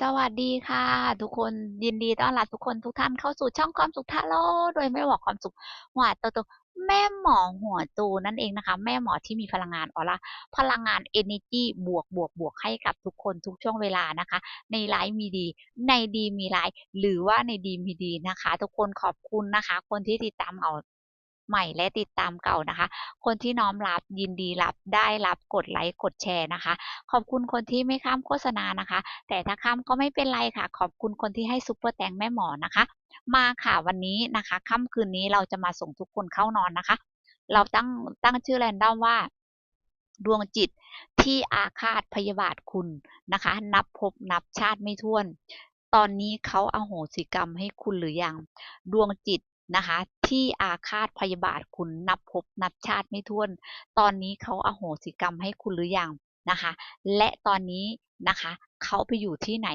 สวัสดีค่ะ ทุกคนยินดีต้อนรับทุกคนทุกท่านเข้าสู่ช่องความสุขทาโร่โดยไม่บอกความสุขหวาตัวตโตแม่หมอหัวตูนั่นเองนะคะ แม่หมอที่มีพลังงานออร่าพลังงาน energy บวกบวกบวกให้กับทุกคนทุกช่วงเวลานะคะ ในไลฟ์มีดี ในดีมีไลฟ์หรือว่าในดีมีดีนะคะ ทุกคนขอบคุณนะคะ คนที่ติดตามเอา ใหม่และติดตามเก่านะคะ คนที่น้อมรับยินดีรับได้รับกดไลค์กดแชร์นะคะ ขอบคุณคนที่ไม่ข้ามโฆษณานะคะ แต่ถ้าข้ามก็ไม่เป็นไรค่ะ ขอบคุณคนที่ให้ซุปเปอร์แตงแม่หมอนะคะ มาค่ะวันนี้นะคะค่ำคืนนี้เราจะมาส่งทุกคนเข้านอนนะคะ เราตั้งตั้งชื่อแรนดอมว่าดวงจิตที่อาฆาตพยาบาทคุณนะคะ นับพบนับชาติไม่ถ้วน ตอนนี้เขาอาโหสิกรรมให้คุณหรือยัง ดวงจิตนะคะ ที่อาฆาตพยาบาทคุณนับพบนับชาติไม่ถ้วน ตอนนี้เขาอาโหสิกรรมให้คุณหรือยังนะคะ และตอนนี้นะคะเขาไปอยู่ที่ไหน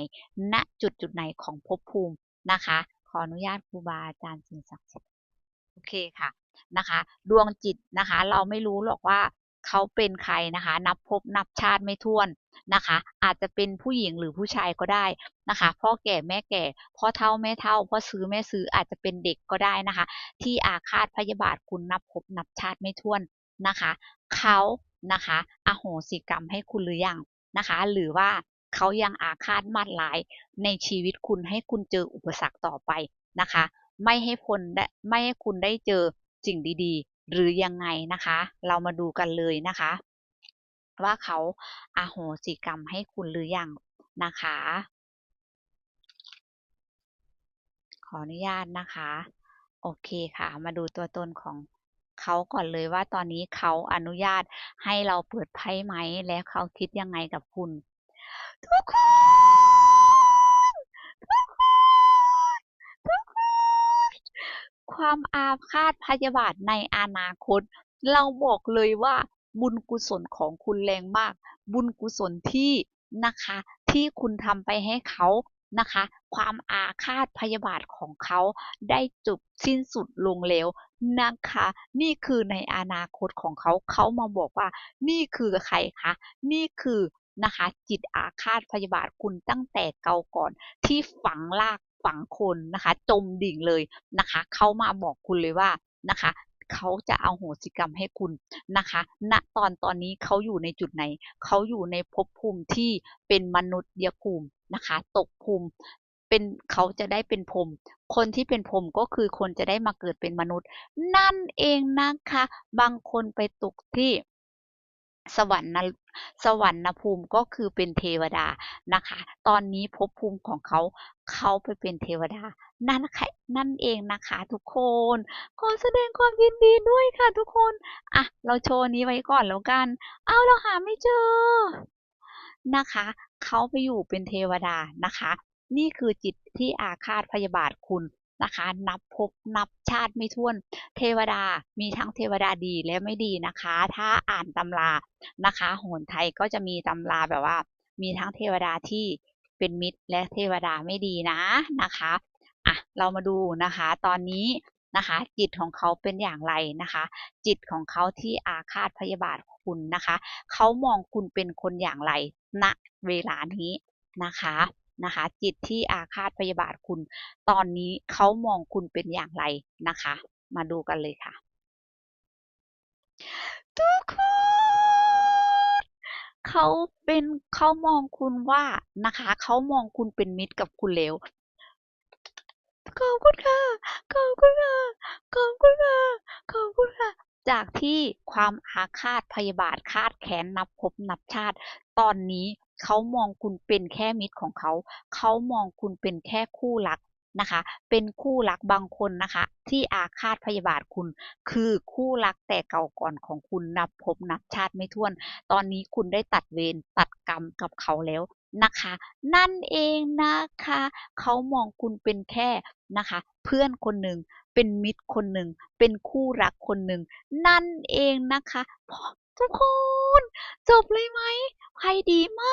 ณ จุดจุดไหนของภพภูมินะคะ ขออนุญาตครูบาอาจารย์สิ่งศักดิ์สิทธิ์ โอเคค่ะนะคะ ดวงจิตนะคะ เราไม่รู้หรอกว่า เขาเป็นใครนะคะ นับภพนับชาติไม่ถ้วนนะคะ อาจจะเป็นผู้หญิงหรือผู้ชายก็ได้นะคะ พ่อแก่แม่แก่ พ่อเท่าแม่เท่า พ่อซื้อแม่ซื้ออาจจะเป็นเด็กก็ได้นะคะ ที่อาฆาตพยาบาทคุณนับภพนับชาติไม่ถ้วนนะคะเขานะคะอโหสิกรรมให้คุณหรือยังนะคะ หรือว่าเขายังอาฆาตมาดร้ายในชีวิตคุณให้คุณเจออุปสรรคต่อไปนะคะ ไม่ให้คนได้ไม่ให้คุณได้เจอสิ่งดี หรือยังไงนะคะ เรามาดูกันเลยนะคะ ว่าเขาอาโหสิกรรมให้คุณหรือยังนะคะ ขออนุญาตนะคะ โอเคค่ะ มาดูตัวตนของเขาก่อนเลยว่าตอนนี้เขาอนุญาตให้เราเปิดไพ่ไหม และเขาคิดยังไงกับคุณ ทุกคน ความอาฆาตพยาบาทในอนาคต เราบอกเลยว่าบุญกุศลของคุณแรงมาก บุญกุศลที่นะคะ ที่คุณทำไปให้เขานะคะ ความอาฆาตพยาบาทของเขาได้จบสิ้นสุดลงแล้วนะคะ นี่คือในอนาคตของเขาเขามาบอกว่า นี่คือใครคะ นี่คือนะคะจิตอาฆาตพยาบาทคุณตั้งแต่เก่าก่อนที่ฝังลาก ฝังคนนะคะ จมดิ่งเลยนะคะเขามาบอกคุณเลยว่านะคะเขาจะเอาโหสิกรรมให้คุณนะคะณตอนตอนนี้เขาอยู่ในจุดไหน เขาอยู่ในภพภูมิที่เป็นมนุษย์ยภูมินะคะ ตกภูมิเป็นเขาจะได้เป็นพรมคนที่เป็นพรมก็คือคนจะได้มาเกิดเป็นมนุษย์ นั่นเองนะคะ บางคนไปตกที่ สวรรค์นสวรรค์ภูมิก็คือเป็นเทวดานะคะ ตอนนี้ภพภูมิของเขาเขาไปเป็นเทวดา นั่นค่ะนั่นเองนะคะทุกคน ขอแสดงความยินดีด้วยค่ะทุกคน อะ เราโชว์นี้ไว้ก่อนแล้วกัน เอาเราหาไม่เจอ นะคะ เขาไปอยู่เป็นเทวดานะคะ นี่คือจิตที่อาฆาตพยาบาทคุณ นะคะ นับภพนับชาติไม่ถ้วน เทวดามีทั้งเทวดาดีและไม่ดีนะคะ ถ้าอ่านตำรานะคะโหนไทยก็จะมีตำราแบบว่า มีทั้งเทวดาที่เป็นมิตร และเทวดาไม่ดีนะนะคะอะเรามาดูนะคะ ตอนนี้นะคะ จิตของเขาเป็นอย่างไรนะคะ จิตของเขาที่อาฆาตพยาบาทคุณนะคะ เขามองคุณเป็นคนอย่างไรณเวลานี้นะคะ นะคะ จิตที่อาฆาตพยาบาทคุณ ตอนนี้เขามองคุณเป็นอย่างไรนะคะ มาดูกันเลยค่ะ ทุกคนเขาเป็นเขามองคุณว่านะคะเขามองคุณเป็นมิตรกับคุณแล้วขอบคุณค่ะขอบคุณค่ะขอบคุณค่ะขอบคุณค่ะจากที่ความอาฆาตพยาบาทคาดแค้นนับภพนับชาติ ตอนนี้ เขามองคุณเป็นแค่มิตรของเขา เขามองคุณเป็นแค่คู่รักนะคะ เป็นคู่รักบางคนนะคะ ที่อาฆาตพยาบาทคุณ คือคู่รักแต่เก่าก่อนของคุณนับภพนับชาติไม่ถ้วน ตอนนี้คุณได้ตัดเวรตัดกรรมกับเขาแล้วนะคะ นั่นเองนะคะ เขามองคุณเป็นแค่นะคะ เพื่อนคนหนึ่งเป็นมิตรคนหนึ่งเป็นคู่รักคนหนึ่งนั่นเองนะคะ ทุกคนจบเลยไหมไพ่ดีม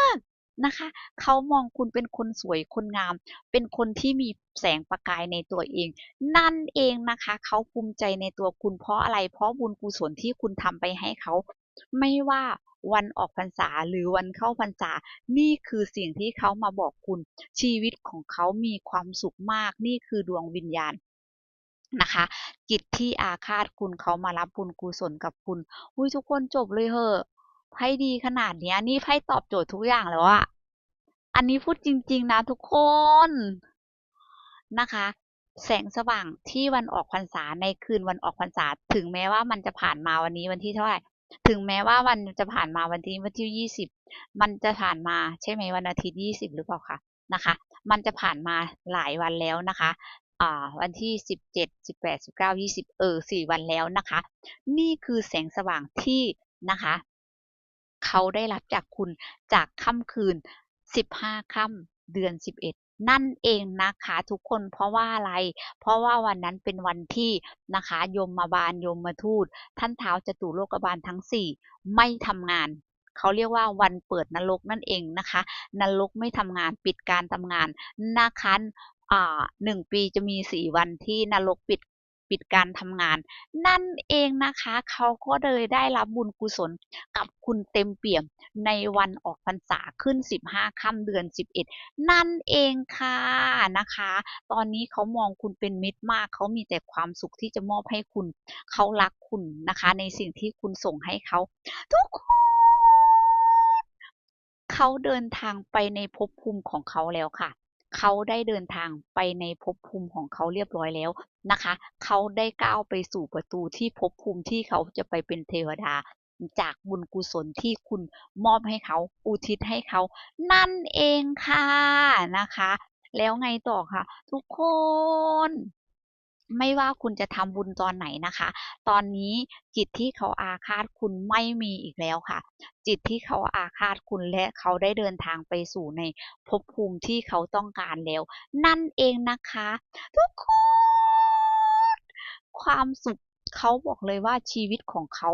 ากนะคะ เขามองคุณเป็นคนสวยคนงาม เป็นคนที่มีแสงประกายในตัวเอง นั่นเองนะคะ เขาภูมิใจในตัวคุณเพราะอะไรเพราะบุญกุศลที่คุณทำไปให้เขา ไม่ว่าวันออกพรรษาหรือวันเข้าพรรษา นี่คือสิ่งที่เขามาบอกคุณ ชีวิตของเขามีความสุขมาก นี่คือดวงวิญญาณ นะคะจิตที่อาฆาตคุณเขามารับบุญกุศลกับคุณ อุ้ยทุกคนจบเลยเหอะไพ่ดีขนาดเนี้ย นี่ไพ่ตอบโจทย์ทุกอย่างแล้วอะอันนี้พูดจริง ๆ นะทุกคนนะคะ แสงสว่างที่วันออกพรรษาในคืนวันออกพรรษา ถึงแม้ว่ามันจะผ่านมาวันนี้วันที่เท่าไหร่ ถึงแม้ว่าวันจะผ่านมาวันที่วันที่ยี่สิบมันจะผ่านมาใช่ไหมวันอาทิตย์ยี่สิบหรือเปล่าคะนะคะ มันจะผ่านมาหลายวันแล้วนะคะ วันที่สิบเจ็ดสิบแปดสิบเก้ายี่สิบเออสี่วันแล้วนะคะ นี่คือแสงสว่างที่นะคะ เขาได้รับจากคุณจากค่ำคืนสิบห้าค่ำเดือนสิบเอ็ดนั่นเองนะคะทุกคนเพราะว่าอะไร เพราะว่าวันนั้นเป็นวันที่นะคะยมมาบาลยมมาทูต ท่านเท้าจตุโลกบาลทั้งสี่ไม่ทำงานเขาเรียกว่าวันเปิดนรกนั่นเองนะคะ นรกไม่ทำงานปิดการทำงานนะคะ อ่าหนึ่งปีจะมีสี่วันที่นรกปิดปิดการทำงาน นั่นเองนะคะ เขาก็เลยได้รับบุญกุศลกับคุณเต็มเปี่ยมในวันออกพรรษาขึ้น 15ค่ำเดือน 11 นั่นเองค่ะนะคะ ตอนนี้เขามองคุณเป็นมิตรมาก เขามีแต่ความสุขที่จะมอบให้คุณ เขารักคุณนะคะ ในสิ่งที่คุณส่งให้เขา ทุกคนเขาเดินทางไปในภพภูมิของเขาแล้วค่ะ เขาได้เดินทางไปในภพภูมิของเขาเรียบร้อยแล้วนะคะ เขาได้ก้าวไปสู่ประตูที่ภพภูมิที่เขาจะไปเป็นเทวดา จากบุญกุศลที่คุณมอบให้เขา อุทิศให้เขา นั่นเองค่ะนะคะ แล้วไงต่อค่ะทุกคน ไม่ว่าคุณจะทำบุญตอนไหนนะคะ ตอนนี้จิตที่เขาอาฆาตคุณไม่มีอีกแล้วค่ะ จิตที่เขาอาฆาตคุณและเขาได้เดินทางไปสู่ในภพภูมิที่เขาต้องการแล้ว นั่นเองนะคะ ทุกคนความสุขเขาบอกเลยว่าชีวิตของเขา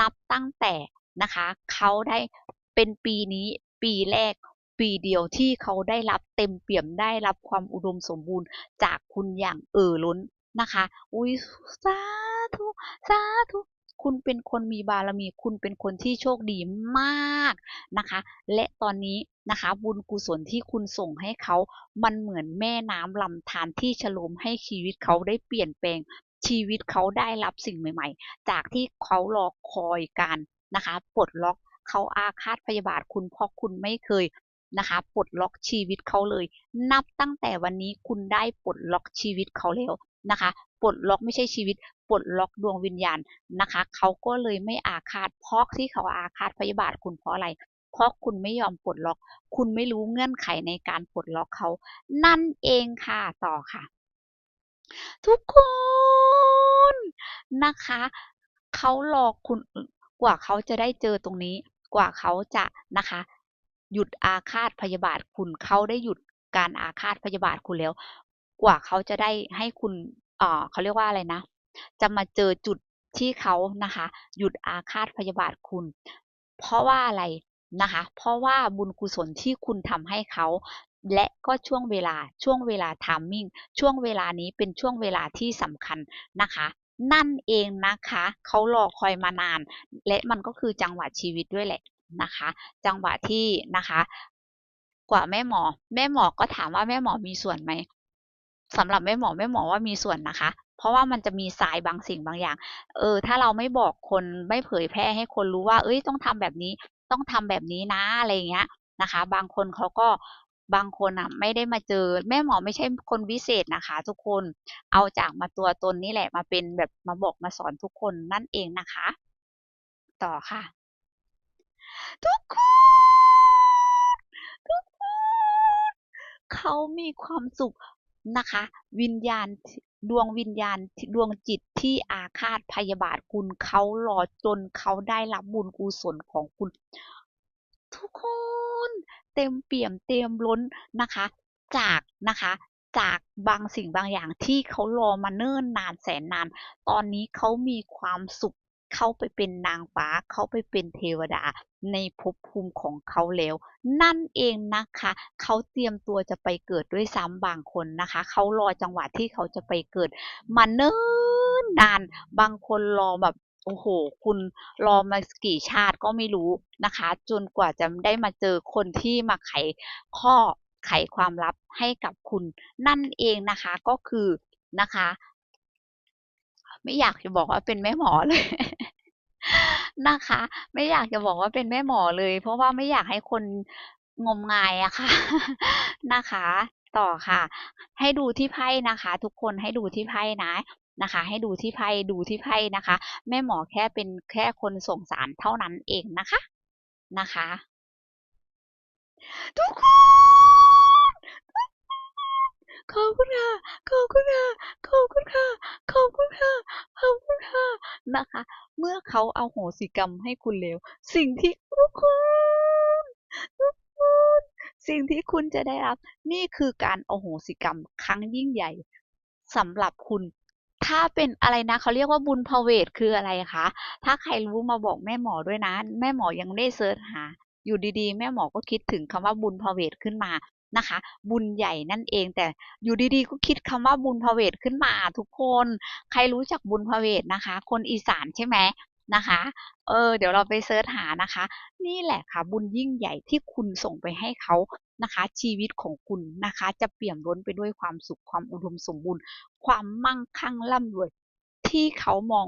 นับตั้งแต่นะคะ เขาได้เป็นปีนี้ปีแรกปีเดียวที่เขาได้รับเต็มเปี่ยมได้รับความอุดมสมบูรณ์จากคุณอย่างเอ่อล้น นะคะ อุ้ยสาธุสาธุคุณเป็นคนมีบารมี คุณเป็นคนที่โชคดีมากนะคะ และตอนนี้นะคะ บุญกุศลที่คุณส่งให้เขา มันเหมือนแม่น้ำลำธารที่ฉลมให้ชีวิตเขาได้เปลี่ยนแปลง ชีวิตเขาได้รับสิ่งใหม่ ๆ จากที่เขารอคอยการนะคะปลดล็อกเขาอาฆาตพยาบาทคุณเพราะคุณไม่เคยนะคะปลดล็อกชีวิตเขาเลย นับตั้งแต่วันนี้คุณได้ปลดล็อกชีวิตเขาแล้ว นะคะปลดล็อกไม่ใช่ชีวิตปลดล็อกดวงวิญญาณนะคะ เขาก็เลยไม่อาฆาตเพราะที่เขาอาฆาตพยาบาทคุณเพราะอะไร เพราะคุณไม่ยอมปลดล็อก คุณไม่รู้เงื่อนไขในการปลดล็อกเขา นั่นเองค่ะต่อค่ะ ทุกคนนะคะ เขารอคุณกว่าเขาจะได้เจอตรงนี้ กว่าเขาจะนะคะ หยุดอาฆาตพยาบาทคุณเขาได้หยุดการอาฆาตพยาบาทคุณแล้ว กว่าเขาจะได้ให้คุณเอ่อเขาเรียกว่าอะไรนะ จะมาเจอจุดที่เขานะคะ หยุดอาฆาตพยาบาทคุณ เพราะว่าอะไรนะคะ เพราะว่าบุญกุศลที่คุณทำให้เขาและก็ช่วงเวลาช่วงเวลาทามมิ่งช่วงเวลานี้เป็นช่วงเวลาที่สำคัญนะคะนั่นเองนะคะเขารอคอยมานาน และมันก็คือจังหวะชีวิตด้วยแหละนะคะ จังหวะที่นะคะ กว่าแม่หมอ แม่หมอก็ถามว่าแม่หมอมีส่วนไหม สำหรับแม่หมอแม่หมอว่ามีส่วนนะคะ เพราะว่ามันจะมีสายบางสิ่งบางอย่าง เออ ถ้าเราไม่บอกคนไม่เผยแพร่ให้คนรู้ว่า เอ้ยต้องทำแบบนี้ ต้องทำแบบนี้นะอะไรเงี้ยนะคะ บางคนเขาก็บางคนอะไม่ได้มาเจอ แม่หมอไม่ใช่คนวิเศษนะคะ ทุกคนเอาจากมาตัวตนนี่แหละมาเป็นแบบมาบอกมาสอนทุกคนนั่นเองนะคะ ต่อค่ะ ทุกคนทุกคนเขามีความสุข นะคะ วิญญาณดวงวิญญาณดวงจิตที่อาฆาตพยาบาทคุณเขารอจนเขาได้รับบุญกุศลของคุณ ทุกคนเต็มเปี่ยมเต็มล้นนะคะ จากนะคะจากบางสิ่งบางอย่างที่เขารอมาเนิ่นนานแสนนาน ตอนนี้เขามีความสุข เขาไปเป็นนางฟ้า เขาไปเป็นเทวดาในภพภูมิของเขาแล้ว นั่นเองนะคะ เขาเตรียมตัวจะไปเกิดด้วยซ้ำบางคนนะคะ เขารอจังหวะที่เขาจะไปเกิดมาเนิ่นนาน บางคนรอแบบโอ้โห คุณรอมากี่ชาติก็ไม่รู้นะคะ จนกว่าจะได้มาเจอคนที่มาไขข้อไขความลับให้กับคุณ นั่นเองนะคะก็คือนะคะ ไม่อยากจะบอกว่าเป็นแม่หมอเลยนะคะ ไม่อยากจะบอกว่าเป็นแม่หมอเลย เพราะว่าไม่อยากให้คนงมงายอะค่ะนะคะ ต่อค่ะ ให้ดูที่ไพ่นะคะ ทุกคนให้ดูที่ไพ่นะนะคะ ให้ดูที่ไพ่ดูที่ไพ่นะคะ แม่หมอแค่เป็นแค่คนส่งสารเท่านั้นเองนะคะนะคะ ทุกคน ขอบคุณค่ะ ขอบคุณค่ะ ขอบคุณค่ะ ขอบคุณค่ะ ขอบคุณค่ะ นะคะ เมื่อเขาเอาโหสิกรรมให้คุณแล้ว สิ่งที่ทุกคนทุกคนสิ่งที่คุณจะได้รับ นี่คือการเอาโหสิกรรมครั้งยิ่งใหญ่สำหรับคุณถ้าเป็นอะไรนะเขาเรียกว่าบุญพเวทคืออะไรคะ ถ้าใครรู้มาบอกแม่หมอด้วยนะ แม่หมอยังได้เซิร์ชหา อยู่ดีๆ แม่หมอก็คิดถึงคำว่าบุญพเวทขึ้นมา นะคะ บุญใหญ่นั่นเอง แต่อยู่ดีๆก็คิดคำว่าบุญพเวทขึ้นมาทุกคน ใครรู้จักบุญพเวทนะคะ คนอีสานใช่ไหมนะคะ เออ เดี๋ยวเราไปเซิร์ชหานะคะ นี่แหละค่ะ บุญยิ่งใหญ่ที่คุณส่งไปให้เขานะคะ ชีวิตของคุณนะคะ จะเปี่ยมล้นไปด้วยความสุขความอุดมสมบูรณ์ ความมั่งคั่งร่ำรวยที่เขามอง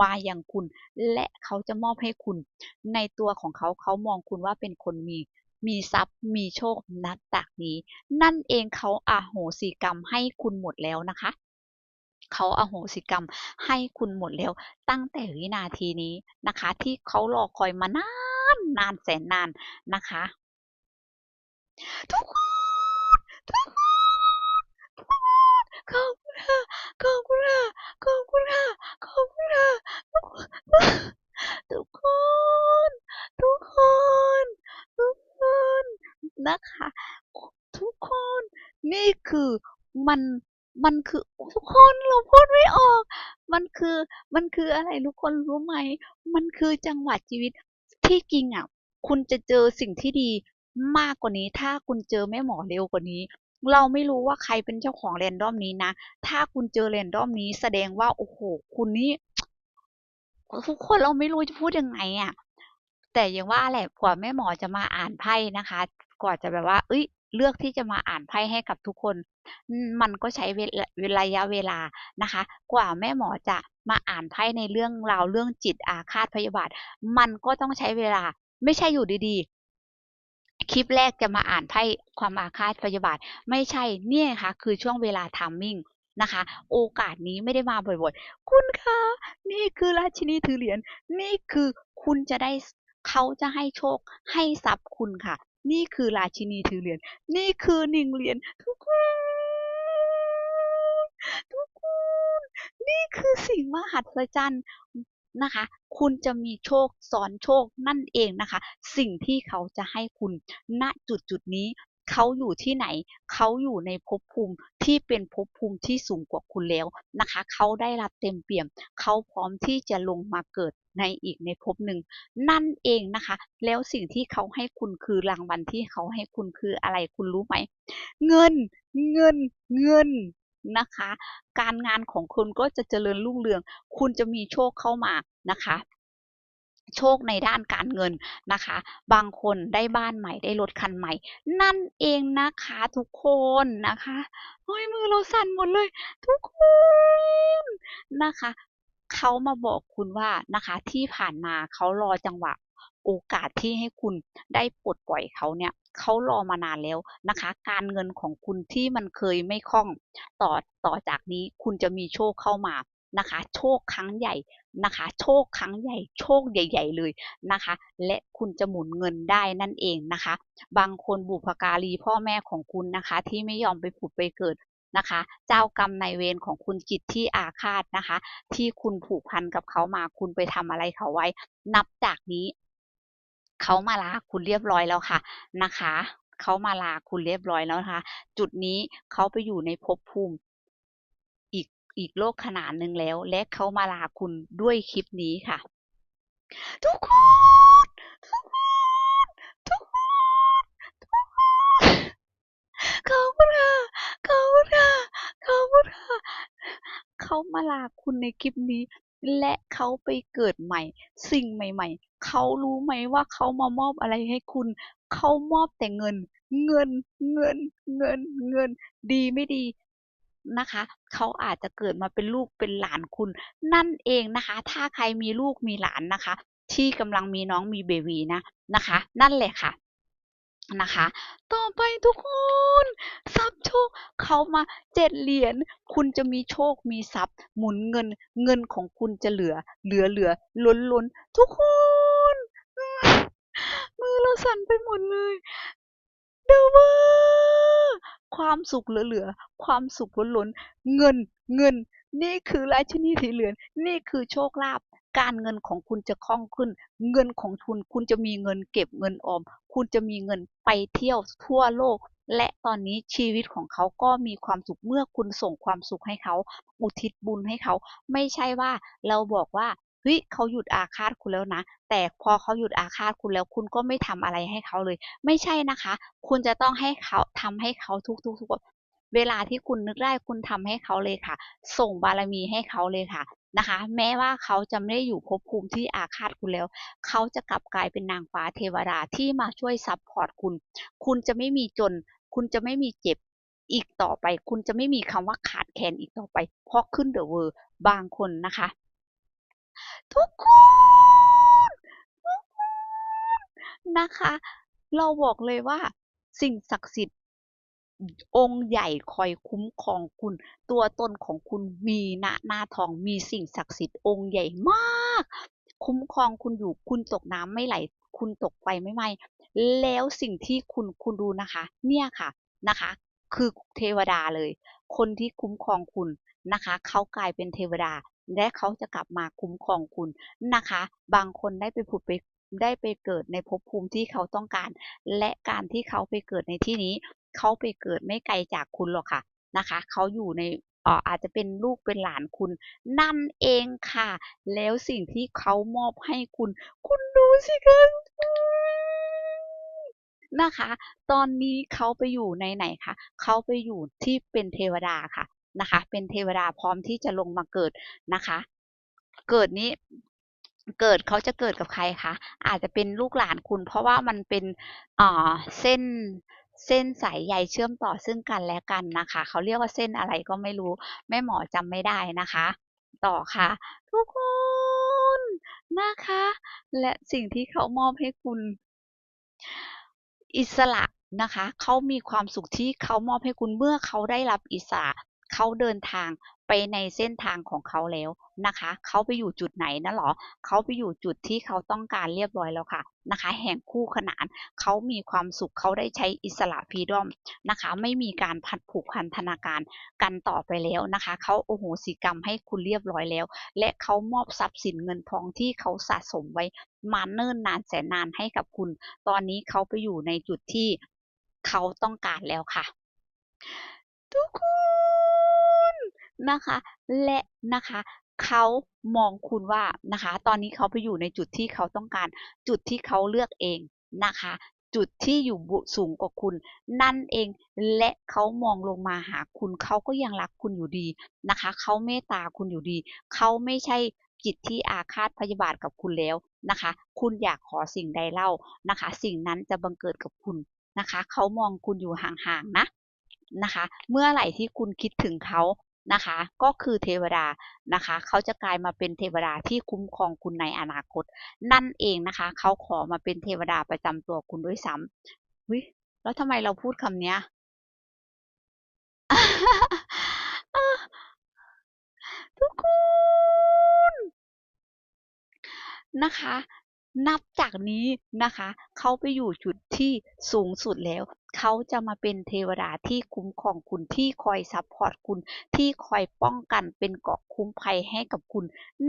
มาอย่างคุณ และเขาจะมอบให้คุณ ในตัวของเขาเขามองคุณว่าเป็นคนมี มีทรัพย์มีโชคนับจากนี้ นั่นเองเขาอาโหสิกรรมให้คุณหมดแล้วนะคะเขาอาโหสิกรรมให้คุณหมดแล้ว ตั้งแต่วินาทีนี้นะคะ ที่เขารอคอยมานานนานแสนนานนะคะ ทุกคนทุกคนทุกคนขอบคุณค่ะขอบคุณค่ะขอบคุณค่ะขอบคุณค่ะทุกคนทุกคนทุกคน นะคะ ทุกคนนี่คือมันมันคือทุกคนเราพูดไม่ออก มันคือมันคืออะไรทุกคนรู้ไหม มันคือจังหวะชีวิตที่จริงอะคุณจะเจอสิ่งที่ดีมากกว่านี้ ถ้าคุณเจอแม่หมอเร็วกว่านี้ เราไม่รู้ว่าใครเป็นเจ้าของแรนดอมนี้นะ ถ้าคุณเจอแรนดอมนี้แสดงว่า โอ้โห คุณนี่ทุกคนเราไม่รู้จะพูดยังไงอะ แต่ยังว่าแหละกว่าแม่หมอจะมาอ่านไพ่นะคะ กว่าจะแบบว่า เอ้ย เลือกที่จะมาอ่านไพ่ให้กับทุกคน มันก็ใช้เวลาระยะเวลานะคะ กว่าแม่หมอจะมาอ่านไพ่ในเรื่องราวเรื่องจิตอาฆาตพยาบาท มันก็ต้องใช้เวลา ไม่ใช่อยู่ดีๆคลิปแรกจะมาอ่านไพ่ความอาฆาตพยาบาท ไม่ใช่เนี่ยค่ะ คือช่วงเวลาทามมิ่งนะคะ โอกาสนี้ไม่ได้มาบ่อยๆ คุณคะนี่คือราชินีถือเหรียญนี่คือคุณจะได้ เขาจะให้โชคให้ทรัพย์คุณค่ะ นี่คือราชินีถือเหรียญนี่คือหนึ่งเหรียญทุกคนทุกคนนี่คือสิ่งมหัศจรรย์นะคะ คุณจะมีโชคซ้อนโชคนั่นเองนะคะ สิ่งที่เขาจะให้คุณณจุดจุดนี้เขาอยู่ที่ไหน เขาอยู่ในภพภูมิที่เป็นภพภูมิที่สูงกว่าคุณแล้วนะคะ เขาได้รับเต็มเปี่ยม เขาพร้อมที่จะลงมาเกิด ในอีกในภพหนึ่งนั่นเองนะคะ แล้วสิ่งที่เขาให้คุณคือรางวัลที่เขาให้คุณคืออะไรคุณรู้ไหม เงินเงินเงินนะคะ การงานของคุณก็จะเจริญรุ่งเรือง คุณจะมีโชคเข้ามานะคะโชคในด้านการเงินนะคะ บางคนได้บ้านใหม่ได้รถคันใหม่ นั่นเองนะคะทุกคนนะคะโอ้ยมือเราสั่นหมดเลย ทุกคนนะคะ เขามาบอกคุณว่านะคะ ที่ผ่านมาเขารอจังหวะโอกาสที่ให้คุณได้ปลดปล่อยเขาเนี่ยเขารอมานานแล้วนะคะ การเงินของคุณที่มันเคยไม่คล่องต่อต่อจากนี้คุณจะมีโชคเข้ามานะคะ โชคครั้งใหญ่นะคะ โชคครั้งใหญ่ โชคใหญ่ ๆ เลยนะคะ และคุณจะหมุนเงินได้นั่นเองนะคะ บางคนบุพการีพ่อแม่ของคุณนะคะ ที่ไม่ยอมไปผุดไปเกิด นะคะ เจ้ากรรมนายเวรของคุณจิตที่อาฆาตนะคะ ที่คุณผูกพันกับเขามาคุณไปทำอะไรเขาไว้ นับจากนี้เขามาลาคุณเรียบร้อยแล้วค่ะนะคะเขามาลาคุณเรียบร้อยแล้วนะคะ จุดนี้เขาไปอยู่ในภพภูมิอีกอีกโลกขนาดหนึ่งแล้ว และเขามาลาคุณด้วยคลิปนี้ค่ะ ทุกคนามาลาคุณในคลิปนี้ และเขาไปเกิดใหม่ สิ่งใหม่ๆ เขารู้ไหมว่าเขามามอบอะไรให้คุณ เขามอบแต่เงิน เงินเงินเงินเงิน ดีไม่ดีนะคะเขาอาจจะเกิดมาเป็นลูกเป็นหลานคุณ นั่นเองนะคะ ถ้าใครมีลูกมีหลานนะคะ ที่กำลังมีน้องมีเบบีนะนะคะ นั่นแหละค่ะ นะคะ ต่อไปทุกคนทรัพย์โชคเขามาเจ็ดเหรียญคุณจะมีโชคมีทรัพย์ หมุนเงินเงินของคุณจะเหลือ เหลือเหลือล้นล้นทุกคน มือเราสั่นไปหมดเลยเดอว่าความสุขเหลือๆ ความสุขล้นล้นเงิน เงิน นี่คือราชนีสีเหลือง นี่คือโชคลาภ การเงินของคุณจะคล่องขึ้น เงินของคุณคุณจะมีเงินเก็บเงินออม คุณจะมีเงินไปเที่ยวทั่วโลก และตอนนี้ชีวิตของเขาก็มีความสุขเมื่อคุณส่งความสุขให้เขา อุทิศบุญให้เขา ไม่ใช่ว่าเราบอกว่าเฮ้ยเขาหยุดอาฆาตคุณแล้วนะ แต่พอเขาหยุดอาฆาตคุณแล้วคุณก็ไม่ทำอะไรให้เขาเลย ไม่ใช่นะคะ คุณจะต้องให้เขาทำให้เขาทุกๆทุก เวลาที่คุณนึกได้คุณทำให้เขาเลยค่ะ ส่งบารมีให้เขาเลยค่ะนะคะ แม้ว่าเขาจะไม่ได้อยู่ภพภูมิที่อาฆาตคุณแล้ว เขาจะกลับกลายเป็นนางฟ้าเทวดาที่มาช่วยซัพพอร์ตคุณ คุณจะไม่มีจน คุณจะไม่มีเจ็บอีกต่อไป คุณจะไม่มีคำว่าขาดแคลนอีกต่อไป เพราะขึ้นเดอะเวอร์บางคนนะคะ ทุกคนทุกคนนะคะ เราบอกเลยว่าสิ่งศักดิ์สิทธิ์ องค์ใหญ่คอยคุ้มครองคุณ ตัวตนของคุณมีณหน้าทองมีสิ่งศักดิ์สิทธิ์องค์ใหญ่มาก คุ้มครองคุณอยู่คุณตกน้ำไม่ไหล คุณตกไฟไม่ไหม้แล้วสิ่งที่คุณคุณดูนะคะ เนี่ยค่ะนะคะ คือเทวดาเลย คนที่คุ้มครองคุณนะคะเขากลายเป็นเทวดา และเขาจะกลับมาคุ้มครองคุณนะคะ บางคนได้ไปผุดไปได้ไปเกิดในภพภูมิที่เขาต้องการ และการที่เขาไปเกิดในที่นี้ เขาไปเกิดไม่ไกลจากคุณหรอกค่ะนะคะเขาอยู่ในอาจจะเป็นลูกเป็นหลานคุณ นั่นเองค่ะ แล้วสิ่งที่เขามอบให้คุณ คุณดูสิคะนะคะ ตอนนี้เขาไปอยู่ในไหนคะเขาไปอยู่ที่เป็นเทวดาค่ะนะคะ เป็นเทวดาพร้อมที่จะลงมาเกิดนะคะ เกิดนี้เกิดเขาจะเกิดกับใครคะอาจจะเป็นลูกหลานคุณ เพราะว่ามันเป็นอ่าเส้น เส้นสายใยเชื่อมต่อซึ่งกันและกันนะคะ เขาเรียกว่าเส้นอะไรก็ไม่รู้ แม่หมอจำไม่ได้นะคะ ต่อค่ะ ทุกคนนะคะ และสิ่งที่เขามอบให้คุณ อิสระนะคะ เขามีความสุขที่เขามอบให้คุณเมื่อเขาได้รับอิสระเขาเดินทาง ไปในเส้นทางของเขาแล้วนะคะ เขาไปอยู่จุดไหนนะหรอ เขาไปอยู่จุดที่เขาต้องการเรียบร้อยแล้วค่ะนะคะ แห่งคู่ขนาน เขามีความสุข เขาได้ใช้อิสระฟรีดอมนะคะ ไม่มีการพัดผูกพันธนาการกันต่อไปแล้วนะคะ เขาโอโหสิกรรมให้คุณเรียบร้อยแล้ว และเขามอบทรัพย์สินเงินทองที่เขาสะสมไว้มาเนิ่นนานแสนนานให้กับคุณ ตอนนี้เขาไปอยู่ในจุดที่เขาต้องการแล้วค่ะ ทุกคน นะคะ และนะคะเขามองคุณว่านะคะ ตอนนี้เขาไปอยู่ในจุดที่เขาต้องการ จุดที่เขาเลือกเองนะคะ จุดที่อยู่สูงกว่าคุณ นั่นเองและเขามองลงมาหาคุณเขาก็ยังรักคุณอยู่ดีนะคะเขาเมตตาคุณอยู่ดีเขาไม่ใช่จิตที่อาฆาตพยาบาทกับคุณแล้วนะคะ คุณอยากขอสิ่งใดเล่านะคะ สิ่งนั้นจะบังเกิดกับคุณนะคะ เขามองคุณอยู่ห่างๆนะนะคะ เมื่อไหร่ที่คุณคิดถึงเขา นะคะ ก็คือเทวดานะคะ เขาจะกลายมาเป็นเทวดาที่คุ้มครองคุณในอนาคต นั่นเองนะคะ เขาขอมาเป็นเทวดาประจำตัวคุณด้วยซ้ำวิแล้วทำไมเราพูดคำเนี้ยทุกคนนะคะ นับจากนี้นะคะ เขาไปอยู่จุดที่สูงสุดแล้ว เขาจะมาเป็นเทวดาที่คุ้มครองคุณที่คอยซัพพอร์ตคุณ ที่คอยป้องกันเป็นเกาะคุ้มภัยให้กับคุณ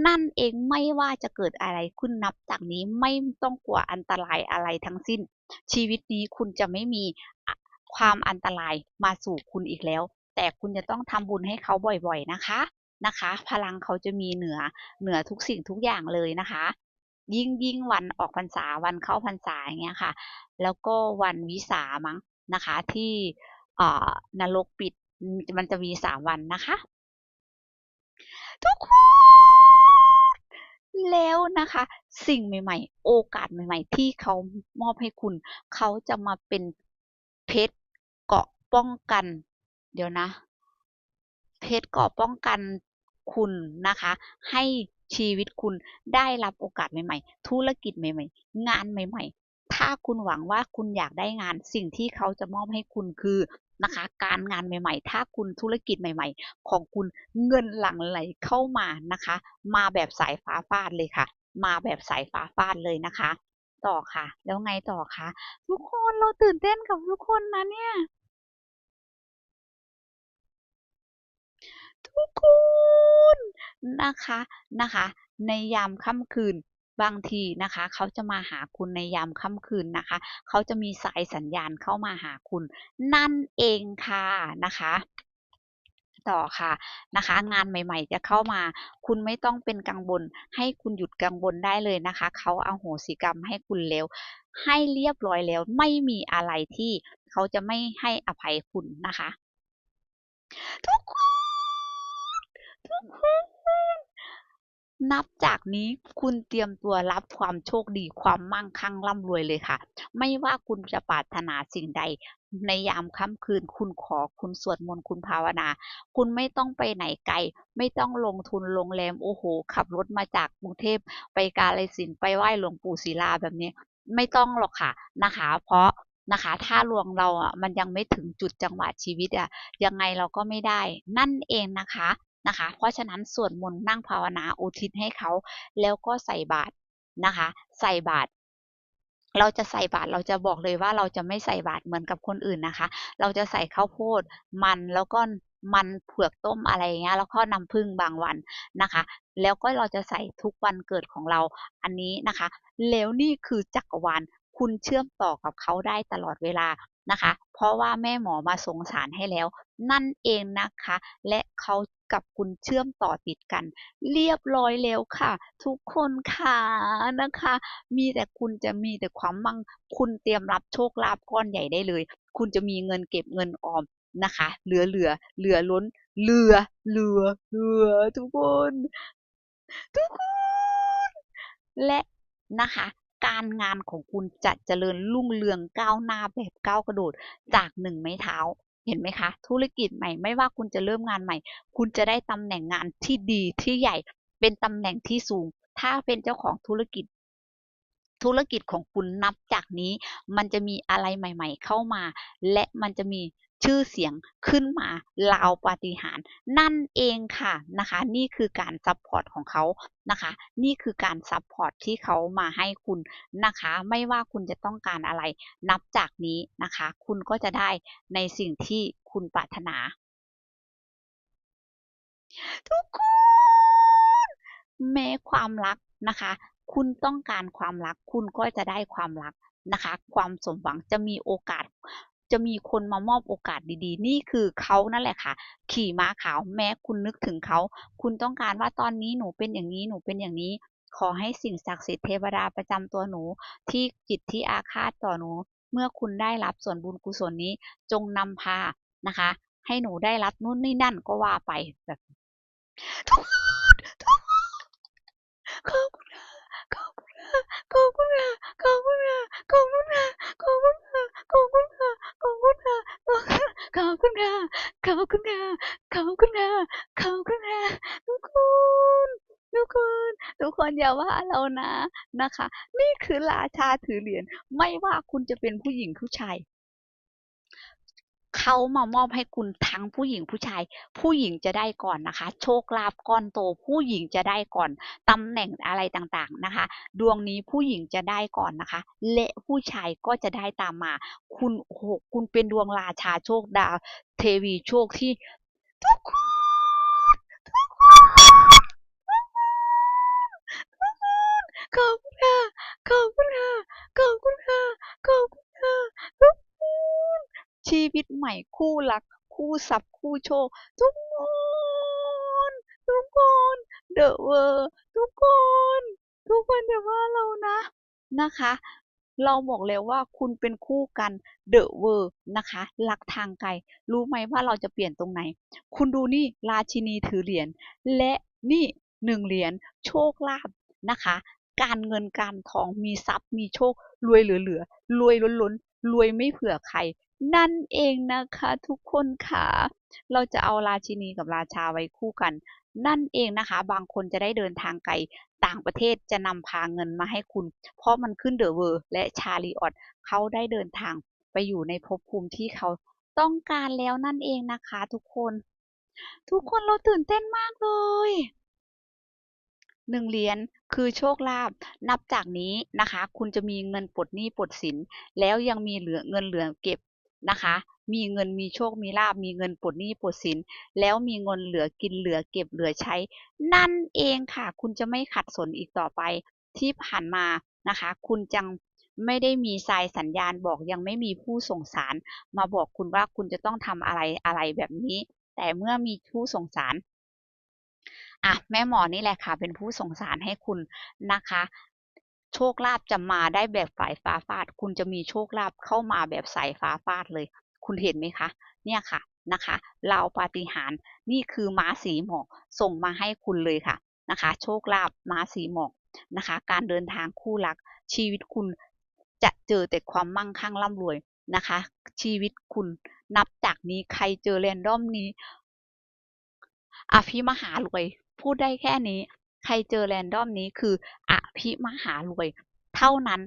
นั่นเองไม่ว่าจะเกิดอะไรขึ้นนับจากนี้ไม่ต้องกลัวอันตรายอะไรทั้งสิ้น ชีวิตนี้คุณจะไม่มีความอันตรายมาสู่คุณอีกแล้ว แต่คุณจะต้องทำบุญให้เขาบ่อยๆนะคะนะคะ พลังเขาจะมีเหนือเหนือทุกสิ่งทุกอย่างเลยนะคะ ยิ่งยิ่งวันออกพรรษาวันเข้าพรรษาอย่างเงี้ยค่ะ แล้วก็วันวิสามั้งนะคะ ที่นรกปิดมันจะมีสามวันนะคะ ทุกคนแล้วนะคะ สิ่งใหม่ ๆ โอกาสใหม่ ๆ ที่เขามอบให้คุณ เขาจะมาเป็นเพชรเกาะป้องกัน เดี๋ยวนะ เพชรเกาะป้องกันคุณนะคะ ให้ ชีวิตคุณได้รับโอกาสใหม่ๆ ธุรกิจใหม่ๆ งานใหม่ ๆ ถ้าคุณหวังว่าคุณอยากได้งานสิ่งที่เขาจะมอบให้คุณคือนะคะ การงานใหม่ ๆ ถ้าคุณธุรกิจใหม่ ๆ ของคุณเงินหลั่งไหลเข้ามานะคะ มาแบบสายฟ้าฟาดเลยค่ะ มาแบบสายฟ้าฟาดเลยนะคะ ต่อค่ะ แล้วไงต่อคะทุกคนเราตื่นเต้นกับทุกคนนะเนี่ย คนนะคะนะคะ ในยามค่ำคืนบางทีนะคะ เขาจะมาหาคุณในยามค่ำคืนนะคะ เขาจะมีสายสัญญาณเข้ามาหาคุณ นั่นเองค่ะนะคะต่อค่ะนะคะ งานใหม่ๆ จะเข้ามา คุณไม่ต้องเป็นกังวลให้คุณหยุดกังวลได้เลยนะคะ เขาเอาโหสิกรรมให้คุณแล้ว ให้เรียบร้อยแล้วไม่มีอะไรที่เขาจะไม่ให้อภัยคุณนะคะ ทุกคน นับจากนี้คุณเตรียมตัวรับความโชคดีความมั่งคั่งร่ำรวยเลยค่ะ ไม่ว่าคุณจะปรารถนาสิ่งใด ในยามค่ำคืน คุณขอคุณสวดมนต์คุณภาวนา คุณไม่ต้องไปไหนไกล ไม่ต้องลงทุนโรงแรมโอ้โห ขับรถมาจากกรุงเทพไปกาฬสินไปไหว้หลวงปู่ศิลาแบบนี้ ไม่ต้องหรอกค่ะนะคะ เพราะนะคะ ถ้าลวงเราอะมันยังไม่ถึงจุดจังหวะชีวิตอะยังไงเราก็ไม่ได้ นั่นเองนะคะ นะคะ เพราะฉะนั้นสวดมนต์นั่งภาวนาอุทิศให้เขา แล้วก็ใส่บาตรนะคะ ใส่บาตรเราจะใส่บาตรเราจะบอกเลยว่าเราจะไม่ใส่บาตรเหมือนกับคนอื่นนะคะ เราจะใส่ข้าวโพดมันแล้วก็มันเผือกต้มอะไรเงี้ยแล้วก็น้ำผึ้งบางวันนะคะ แล้วก็เราจะใส่ทุกวันเกิดของเราอันนี้นะคะ แล้วนี่คือจักรวาลคุณเชื่อมต่อกับเขาได้ตลอดเวลานะคะ เพราะว่าแม่หมอมาส่งสารให้แล้ว นั่นเองนะคะ และเขา กับคุณเชื่อมต่อติดกัน เรียบร้อยแล้วค่ะ ทุกคนค่ะนะคะ มีแต่คุณจะมีแต่ความมั่งคุณเตรียมรับโชคลาภก้อนใหญ่ได้เลย คุณจะมีเงินเก็บเงินออมนะคะ เหลือเหลือเหลือล้นเหลือเหลือเหลือทุกคน ทุกคน และนะคะการงานของคุณจะเจริญรุ่งเรืองก้าวหน้าแบบก้าวกระโดดจากหนึ่งไม้เท้า เห็นไหมคะ ธุรกิจใหม่ไม่ว่าคุณจะเริ่มงานใหม่ คุณจะได้ตำแหน่งงานที่ดีที่ใหญ่ เป็นตำแหน่งที่สูง ถ้าเป็นเจ้าของธุรกิจ ธุรกิจของคุณนับจากนี้ มันจะมีอะไรใหม่ ๆ เข้ามา และมันจะมี ชื่อเสียงขึ้นมาราวปาฏิหาริย์นั่นเองค่ะนะคะนี่คือการซัพพอร์ตของเขานะคะนี่คือการซัพพอร์ตที่เขามาให้คุณนะคะไม่ว่าคุณจะต้องการอะไรนับจากนี้นะคะคุณก็จะได้ในสิ่งที่คุณปรารถนา ทุกคนแม้ความรักนะคะ คุณต้องการความรัก คุณก็จะได้ความรักนะคะ ความสมหวังจะมีโอกาส จะมีคนมามอบโอกาสดีๆ นี่คือเขานั่นแหละค่ะ ขี่ม้าขาวแม้คุณนึกถึงเขา คุณต้องการว่าตอนนี้หนูเป็นอย่างนี้หนูเป็นอย่างนี้ ขอให้สิ่งศักดิ์สิทธิ์เทวดาประจำตัวหนูที่จิตที่อาฆาตต่อหนู เมื่อคุณได้รับส่วนบุญกุศลนี้จงนำพานะคะ ให้หนูได้รับนู่นนี่นั่นก็ว่าไปแบบทุกคนทุกคนขอบคุณค่ะขอบคุณค่ะขอบคุณค่ะขอบคุณค่ะขอบคุณค่ะขอบคุณค่ะขอบคุณค่ะ ขอบคุณค่ะขอบคุณค่ะขอบคุณค่ะขอบคุณค่ะขอบคุณค่ะทุกคนทุกคนทุกคนอย่าว่าเรานะนะคะ นี่คือราชาถือเหรียญไม่ว่าคุณจะเป็นผู้หญิงผู้ชาย เขามามอบให้คุณทั้งผู้หญิงผู้ชาย ผู้หญิงจะได้ก่อนนะคะ โชคลาภก้อนโต ผู้หญิงจะได้ก่อนตำแหน่งอะไรต่างๆนะคะ ดวงนี้ผู้หญิงจะได้ก่อนนะคะ และผู้ชายก็จะได้ตามมา คุณโอ้โหคุณเป็นดวงราชาโชคดาว เทวีโชคที่ทุกคนทุกคนทุกคนขอบคุณค่ะขอบคุณค่ะขอบคุณค่ะขอบคุณค่ะทุกคน ชีวิตใหม่คู่รัก คู่ทรัพย์คู่โชค ทุกคนทุกคนเดอะเวอร์ทุกคน ทุกคนอย่าว่าเรานะนะคะ เราบอกแล้วว่าคุณเป็นคู่กันเดอะเวอร์นะคะรักทางไกล รู้ไหมว่าเราจะเปลี่ยนตรงไหน คุณดูนี่ราชินีถือเหรียญและนี่หนึ่งเหรียญโชคลาภนะคะ การเงินการทองมีทรัพย์มีโชค รวยเหลือๆรวยล้นๆรวยไม่เผื่อใคร นั่นเองนะคะทุกคนค่ะเราจะเอาราชินีกับราชาไว้คู่กัน นั่นเองนะคะ บางคนจะได้เดินทางไกลต่างประเทศจะนำพาเงินมาให้คุณ เพราะมันขึ้นเดอะเวอร์และชาลีออตเขาได้เดินทางไปอยู่ในภพภูมิที่เขาต้องการแล้วนั่นเองนะคะ ทุกคน ทุกคนเราตื่นเต้นมากเลยหนึ่งเหรียญคือโชคลาภนับจากนี้นะคะ คุณจะมีเงินปลดหนี้ปลดสิน แล้วยังมีเหลือเงินเหลือเก็บ นะคะ มีเงินมีโชคมีลาบมีเงินปลดหนี้ปลดสิน แล้วมีเงินเหลือกินเหลือเก็บเหลือใช้ นั่นเองค่ะ คุณจะไม่ขัดสนอีกต่อไปที่ผ่านมานะคะ คุณจังไม่ได้มีสายสัญญาณบอกยังไม่มีผู้ส่งสาร มาบอกคุณว่าคุณจะต้องทำอะไรอะไรแบบนี้ แต่เมื่อมีผู้ส่งสารอะแม่หมอนี่แหละค่ะ เป็นผู้ส่งสารให้คุณนะคะ โชคลาภจะมาได้แบบสายฟ้าฟาด คุณจะมีโชคลาภเข้ามาแบบสายฟ้าฟาดเลย คุณเห็นไหมคะ เนี่ยค่ะนะคะลาวปาฏิหาริย์นี่คือม้าสีหมอกส่งมาให้คุณเลยค่ะนะคะ โชคลาภม้าสีหมอกนะคะ การเดินทางคู่รัก ชีวิตคุณจะเจอแต่ความมั่งคั่งร่ำรวยนะคะ ชีวิตคุณนับจากนี้ใครเจอแรนดอมนี้ อภิมหารวย พูดได้แค่นี้ ใครเจอแรนดอมนี้คืออภิมหารวย เท่านั้น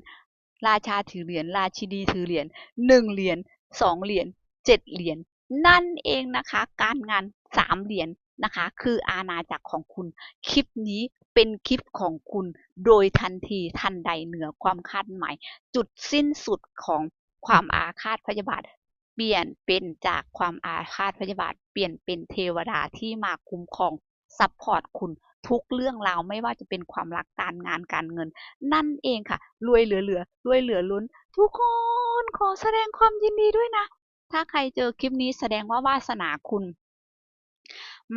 ราชาถือเหรียญราชินีถือเหรียญหนึ่งเหรียญสองเหรียญเจ็ดเหรียญนั่นเองนะคะ การงานสามเหรียญนะคะ คืออาณาจักรของคุณ คลิปนี้เป็นคลิปของคุณโดยทันทีทันใดเหนือความคาดหมาย จุดสิ้นสุดของความอาฆาตพยาบาทเปลี่ยนเป็นจากความอาฆาตพยาบาทเปลี่ยนเป็นเทวดาที่มาคุ้มครองซัพพอร์ตคุณ ทุกเรื่องราวไม่ว่าจะเป็นความรักการงานการเงิน นั่นเองค่ะ รวยเหลือเหลือรวยเหลือล้น ทุกคนขอแสดงความยินดีด้วยนะ ถ้าใครเจอคลิปนี้แสดงว่าวาสนาคุณ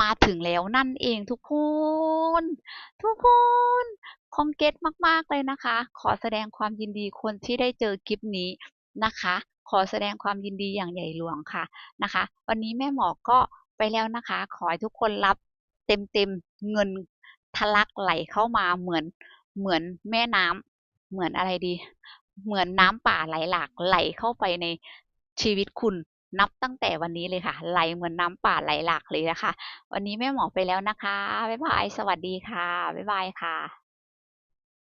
มาถึงแล้วนั่นเองทุกคน ทุกคนคองเกตมากๆเลยนะคะ ขอแสดงความยินดีคนที่ได้เจอคลิปนี้นะคะ ขอแสดงความยินดีอย่างใหญ่หลวงค่ะนะคะ วันนี้แม่หมอก็ไปแล้วนะคะ ขอให้ทุกคนรับเต็มๆเงิน ทะลักไหลเข้ามาเหมือนเหมือนแม่น้ำเหมือนอะไรดี เหมือนน้ำป่าไหลหลากไหลเข้าไปในชีวิตคุณนับตั้งแต่วันนี้เลยค่ะ ไหลเหมือนน้ำป่าไหลหลากเลยนะคะ วันนี้แม่หมอไปแล้วนะคะ บ๊ายบาย สวัสดีค่ะ บ๊ายบายค่ะ